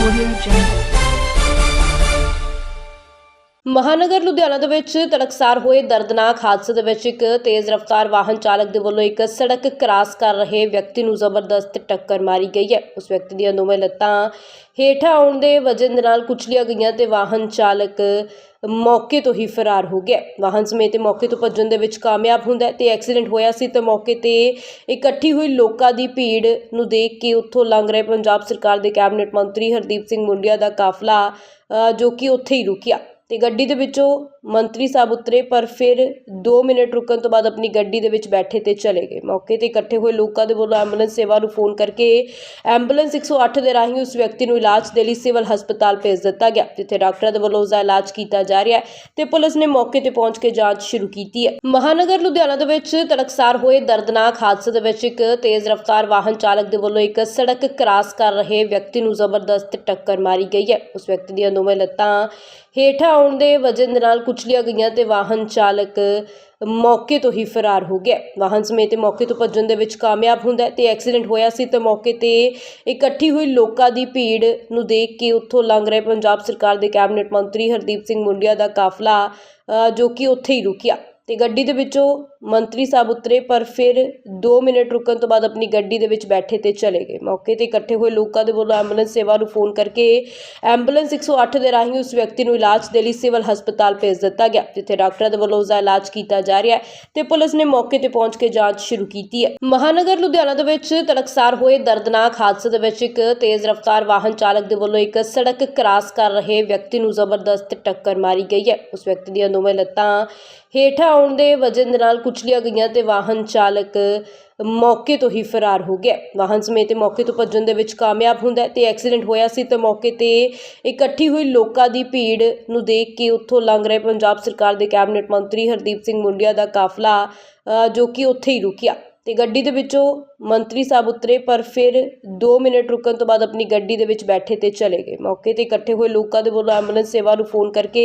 Audio Jungle. ਮਹਾਨਗਰ ਲੁਧਿਆਣਾ ਦੇ ਵਿੱਚ ਤੜਕਸਾਰ ਹੋਏ ਦਰਦਨਾਕ ਹਾਦਸੇ ਦੇ ਵਿੱਚ ਇੱਕ ਤੇਜ਼ ਰਫ਼ਤਾਰ ਵਾਹਨ ਚਾਲਕ ਦੇ ਵੱਲੋਂ ਇੱਕ ਸੜਕ ਕ੍ਰਾਸ ਕਰ ਰਹੇ ਵਿਅਕਤੀ ਨੂੰ ਜ਼ਬਰਦਸਤ ਟੱਕਰ ਮਾਰੀ ਗਈ ਹੈ। ਉਸ ਵਿਅਕਤੀ ਦੀਆਂ ਦੋਵੇਂ ਲੱਤਾਂ ਹੇਠਾਂ ਆਉਣ ਦੇ ਵਜਨ ਦੇ ਨਾਲ ਕੁਚਲੀਆਂ ਗਈਆਂ ਤੇ ਵਾਹਨ ਚਾਲਕ ਮੌਕੇ ਤੋਂ ਹੀ ਫਰਾਰ ਹੋ ਗਿਆ। ਵਾਹਨ ਸਮੇਤ ਮੌਕੇ ਤੋਂ ਭੱਜਣ ਦੇ ਵਿੱਚ ਕਾਮਯਾਬ ਹੁੰਦਾ ਹੈ ਤੇ ਐਕਸੀਡੈਂਟ ਹੋਇਆ ਸੀ ਤੇ ਮੌਕੇ ਤੇ ਇਕੱਠੀ ਹੋਈ ਲੋਕਾਂ ਦੀ ਭੀੜ ਨੂੰ ਦੇਖ ਕੇ ਉੱਥੋਂ ਲੰਘ ਰਹੇ ਪੰਜਾਬ ਸਰਕਾਰ ਦੇ ਕੈਬਨਿਟ ਮੰਤਰੀ ਹਰਦੀਪ ਸਿੰਘ ਮੁੰਡਿਆ ਦਾ ਕਾਫਲਾ ਜੋ ਕਿ ਉੱਥੇ ਹੀ ਰੁਕਿਆ। ਅਤੇ ਗੱਡੀ ਦੇ ਵਿੱਚੋਂ ਮੰਤਰੀ ਸਾਹਿਬ ਉਤਰੇ, ਪਰ ਫਿਰ 2 ਮਿੰਟ ਰੁਕਣ ਤੋਂ ਬਾਅਦ ਆਪਣੀ ਗੱਡੀ ਦੇ ਵਿੱਚ ਬੈਠੇ ਤੇ ਚਲੇ ਗਏ। ਮੌਕੇ ਤੇ ਇਕੱਠੇ ਹੋਏ ਲੋਕਾਂ ਦੇ ਵੱਲੋਂ ਐਂਬੂਲੈਂਸ ਸੇਵਾ ਨੂੰ ਫੋਨ ਕਰਕੇ ਐਂਬੂਲੈਂਸ 108 ਦੇ ਰਾਹੀਂ ਉਸ ਵਿਅਕਤੀ ਨੂੰ ਇਲਾਜ ਦੇ ਲਈ ਸਿਵਲ ਹਸਪਤਾਲ ਭੇਜ ਦਿੱਤਾ ਗਿਆ, ਜਿੱਥੇ ਡਾਕਟਰਾਂ ਦੇ ਵੱਲੋਂ ਉਸ ਦਾ ਇਲਾਜ ਕੀਤਾ ਜਾ ਰਿਹਾ ਹੈ ਤੇ ਪੁਲਿਸ ਨੇ ਮੌਕੇ ਤੇ ਪਹੁੰਚ ਕੇ ਜਾਂਚ ਸ਼ੁਰੂ ਕੀਤੀ ਹੈ। ਮਹਾਨਗਰ ਲੁਧਿਆਣਾ ਦੇ ਵਿੱਚ ਤੜਕਸਾਰ ਹੋਏ ਦਰਦਨਾਕ ਹਾਦਸੇ ਦੇ ਵਿੱਚ ਇੱਕ ਤੇਜ਼ ਰਫ਼ਤਾਰ ਵਾਹਨ ਚਾਲਕ ਦੇ ਵੱਲੋਂ ਇੱਕ ਸੜਕ ਕ੍ਰਾਸ ਕਰ ਰਹੇ ਵਿਅਕਤੀ ਨੂੰ ਜ਼ਬਰਦਸਤ ਟੱਕਰ ਮਾਰੀ ਗਈ ਹੈ। ਉਸ ਵਿਅਕਤੀ ਦੀਆਂ ਦੋਵੇਂ ਲੱਤਾਂ ਹੇਠਾਂ ਆਉਣ ਦੇ ਵਜਨ ਦੇ ਨਾਲ ਕੁਚਲੀਆਂ ਗਈਆਂ ਤੇ ਵਾਹਨ ਚਾਲਕ ਮੌਕੇ ਤੋਂ ਹੀ ਫਰਾਰ ਹੋ ਗਿਆ। ਵਾਹਨ ਸਮੇਤ ਮੌਕੇ ਤੋਂ ਭੱਜਣ ਦੇ ਵਿੱਚ ਕਾਮਯਾਬ ਹੁੰਦਾ ਹੈ ਤੇ ਐਕਸੀਡੈਂਟ ਹੋਇਆ ਸੀ ਤੇ ਮੌਕੇ ਤੇ ਇਕੱਠੀ ਹੋਈ ਲੋਕਾਂ ਦੀ ਭੀੜ ਨੂੰ ਦੇਖ ਕੇ ਉੱਥੋਂ ਲੰਘ ਰਹੇ ਪੰਜਾਬ ਸਰਕਾਰ ਦੇ ਕੈਬਨਿਟ ਮੰਤਰੀ ਹਰਦੀਪ ਸਿੰਘ ਮੁੰਡਿਆ ਦਾ ਕਾਫਲਾ ਜੋ ਕਿ ਉੱਥੇ ਹੀ ਰੁਕਿਆ। ਤੇ ਗੱਡੀ ਦੇ ਵਿੱਚੋਂ ਮੰਤਰੀ ਸਾਹਿਬ ਉਤਰੇ, ਪਰ ਫਿਰ 2 ਮਿੰਟ ਰੁਕਣ ਤੋਂ ਬਾਅਦ ਆਪਣੀ ਗੱਡੀ ਦੇ ਵਿੱਚ ਬੈਠੇ ਤੇ ਚਲੇ ਗਏ। ਮੌਕੇ ਤੇ ਇਕੱਠੇ ਹੋਏ ਲੋਕਾਂ ਦੇ ਵੱਲੋਂ ਐਂਬੂਲੈਂਸ ਸੇਵਾ ਨੂੰ ਫੋਨ ਕਰਕੇ ਐਂਬੂਲੈਂਸ 108 ਦੇ ਰਾਹੀਂ ਉਸ ਵਿਅਕਤੀ ਨੂੰ ਇਲਾਜ ਦੇ ਲਈ ਸਿਵਲ ਹਸਪਤਾਲ ਭੇਜ ਦਿੱਤਾ ਗਿਆ, ਜਿੱਥੇ ਡਾਕਟਰਾਂ ਦੇ ਵੱਲੋਂ ਉਸ ਦਾ ਇਲਾਜ ਕੀਤਾ ਜਾ ਰਿਹਾ ਹੈ ਤੇ ਪੁਲਿਸ ਨੇ ਮੌਕੇ ਤੇ ਪਹੁੰਚ ਕੇ ਜਾਂਚ ਸ਼ੁਰੂ ਕੀਤੀ ਹੈ। ਮਹਾਨਗਰ ਲੁਧਿਆਣਾ ਦੇ ਵਿੱਚ ਤੜਕਸਾਰ ਹੋਏ ਦਰਦਨਾਕ ਹਾਦਸੇ ਦੇ ਵਿੱਚ ਇੱਕ ਤੇਜ਼ ਰਫ਼ਤਾਰ ਵਾਹਨ ਚਾਲਕ ਦੇ ਵੱਲੋਂ ਇੱਕ ਸੜਕ ਕ੍ਰਾਸ ਕਰ ਰਹੇ ਵਿਅਕਤੀ ਨੂੰ ਜ਼ਬਰਦਸਤ ਟੱਕਰ ਮਾਰੀ ਗਈ ਹੈ। ਉਸ ਵਿਅਕਤੀ ਦੀਆਂ ਦੋਵੇਂ ਲੱਤਾਂ ਹੇਠਾਂ ਆਉਣ ਦੇ ਵਜਨ ਦੇ ਨਾਲ ਕੁਚਲੀਆਂ ਗਈਆਂ ਤੇ ਵਾਹਨ ਚਾਲਕ ਮੌਕੇ ਤੋਂ ਹੀ ਫਰਾਰ ਹੋ ਗਿਆ। ਵਾਹਨ ਸਮੇਤ ਮੌਕੇ ਤੋਂ ਭੱਜਣ ਦੇ ਵਿੱਚ ਕਾਮਯਾਬ ਹੁੰਦਾ ਹੈ ਤੇ ਐਕਸੀਡੈਂਟ ਹੋਇਆ ਸੀ ਤੇ ਮੌਕੇ ਤੇ ਇਕੱਠੀ ਹੋਈ ਲੋਕਾਂ ਦੀ ਭੀੜ ਨੂੰ ਦੇਖ ਕੇ ਉੱਥੋਂ ਲੰਘ ਰਹੇ ਪੰਜਾਬ ਸਰਕਾਰ ਦੇ ਕੈਬਨਿਟ ਮੰਤਰੀ ਹਰਦੀਪ ਸਿੰਘ ਮੁੰਡਿਆ ਦਾ ਕਾਫਲਾ ਜੋ ਕਿ ਉੱਥੇ ਹੀ ਰੁਕਿਆ। ਤੇ ਗੱਡੀ ਦੇ ਵਿੱਚੋਂ ਮੰਤਰੀ ਸਾਹਿਬ ਉਤਰੇ, ਪਰ ਫਿਰ 2 ਮਿੰਟ ਰੁਕਣ ਤੋਂ ਬਾਅਦ ਆਪਣੀ ਗੱਡੀ ਦੇ ਵਿੱਚ ਬੈਠੇ ਤੇ ਚਲੇ ਗਏ। ਮੌਕੇ ਤੇ ਇਕੱਠੇ ਹੋਏ ਲੋਕਾਂ ਦੇ ਵੱਲੋਂ ਐਂਬੂਲੈਂਸ ਸੇਵਾ ਨੂੰ ਫੋਨ ਕਰਕੇ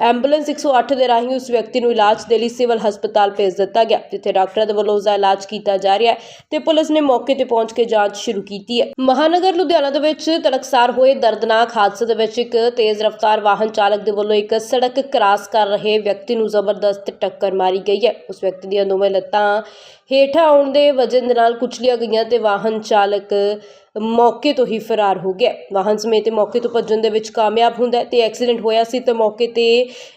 ਐਂਬੂਲੈਂਸ 108 ਦੇ ਰਾਹੀਂ ਉਸ ਵਿਅਕਤੀ ਨੂੰ ਇਲਾਜ ਦੇ ਲਈ ਸਿਵਲ ਹਸਪਤਾਲ ਭੇਜ ਦਿੱਤਾ ਗਿਆ, ਜਿੱਥੇ ਡਾਕਟਰਾਂ ਦੇ ਵੱਲੋਂ ਉਸ ਦਾ ਇਲਾਜ ਕੀਤਾ ਜਾ ਰਿਹਾ ਹੈ ਤੇ ਪੁਲਿਸ ਨੇ ਮੌਕੇ ਤੇ ਪਹੁੰਚ ਕੇ ਜਾਂਚ ਸ਼ੁਰੂ ਕੀਤੀ ਹੈ। ਮਹਾਨਗਰ ਲੁਧਿਆਣਾ ਦੇ ਵਿੱਚ ਤਲਕਸਾਰ ਹੋਏ ਦਰਦਨਾਕ ਹਾਦਸੇ ਦੇ ਵਿੱਚ ਇੱਕ ਤੇਜ਼ ਰਫ਼ਤਾਰ ਵਾਹਨ ਚਾਲਕ ਦੇ ਵੱਲੋਂ ਇੱਕ ਸੜਕ ਕ੍ਰਾਸ ਕਰ ਰਹੇ ਵਿਅਕਤੀ ਨੂੰ ਜ਼ਬਰਦਸਤ ਟੱਕਰ ਮਾਰੀ ਗਈ ਹੈ। ਉਸ ਵਿਅਕਤੀ ਦੀਆਂ ਦੋਵੇਂ ਲੱਤਾਂ ਹੇਠਾਂ ਆਉਣ ਦੇ ਵਜਨ ਦੇ ਨਾਲ ਕੁਚਲੀਆਂ ਗਈਆਂ ਤੇ ਵਾਹਨ ਚਾਲਕ ਮੌਕੇ ਤੋਂ ਹੀ ਫਰਾਰ ਹੋ ਗਿਆ। ਵਾਹਨ ਸਮੇਤ ਮੌਕੇ ਤੋਂ ਭੱਜਣ ਦੇ ਵਿੱਚ ਕਾਮਯਾਬ ਹੁੰਦਾ ਹੈ ਤੇ ਐਕਸੀਡੈਂਟ ਹੋਇਆ ਸੀ ਤੇ ਮੌਕੇ ਤੇ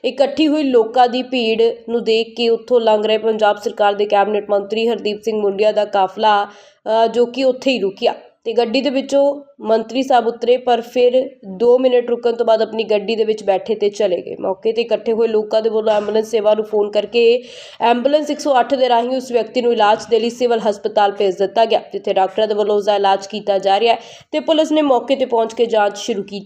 ਇਕੱਠੀ ਹੋਈ ਲੋਕਾਂ ਦੀ ਭੀੜ ਨੂੰ ਦੇਖ ਕੇ ਉੱਥੋਂ ਲੰਘ ਰਹੇ ਪੰਜਾਬ ਸਰਕਾਰ ਦੇ ਕੈਬਨਿਟ ਮੰਤਰੀ ਹਰਦੀਪ ਸਿੰਘ ਮੁੰਡਿਆ ਦਾ ਕਾਫਲਾ ਜੋ ਕਿ ਉੱਥੇ ਹੀ ਰੁਕਿਆ। ਅਤੇ ਗੱਡੀ ਦੇ ਵਿੱਚੋਂ ਮੰਤਰੀ ਸਾਹਿਬ ਉਤਰੇ, ਪਰ ਫਿਰ 2 ਮਿੰਟ ਰੁਕਣ ਤੋਂ ਬਾਅਦ ਆਪਣੀ ਗੱਡੀ ਦੇ ਵਿੱਚ ਬੈਠੇ ਤੇ ਚਲੇ ਗਏ। ਮੌਕੇ ਤੇ ਇਕੱਠੇ ਹੋਏ ਲੋਕਾਂ ਦੇ ਵੱਲੋਂ ਐਂਬੂਲੈਂਸ ਸੇਵਾ ਨੂੰ ਫੋਨ ਕਰਕੇ ਐਂਬੂਲੈਂਸ 108 ਦੇ ਰਾਹੀਂ ਉਸ ਵਿਅਕਤੀ ਨੂੰ ਇਲਾਜ ਦੇ ਲਈ ਸਿਵਲ ਹਸਪਤਾਲ ਭੇਜ ਦਿੱਤਾ ਗਿਆ, ਜਿੱਥੇ ਡਾਕਟਰਾਂ ਦੇ ਵੱਲੋਂ ਉਸ ਦਾ ਇਲਾਜ ਕੀਤਾ ਜਾ ਰਿਹਾ ਹੈ ਤੇ ਪੁਲਿਸ ਨੇ ਮੌਕੇ ਤੇ ਪਹੁੰਚ ਕੇ ਜਾਂਚ ਸ਼ੁਰੂ ਕੀਤੀ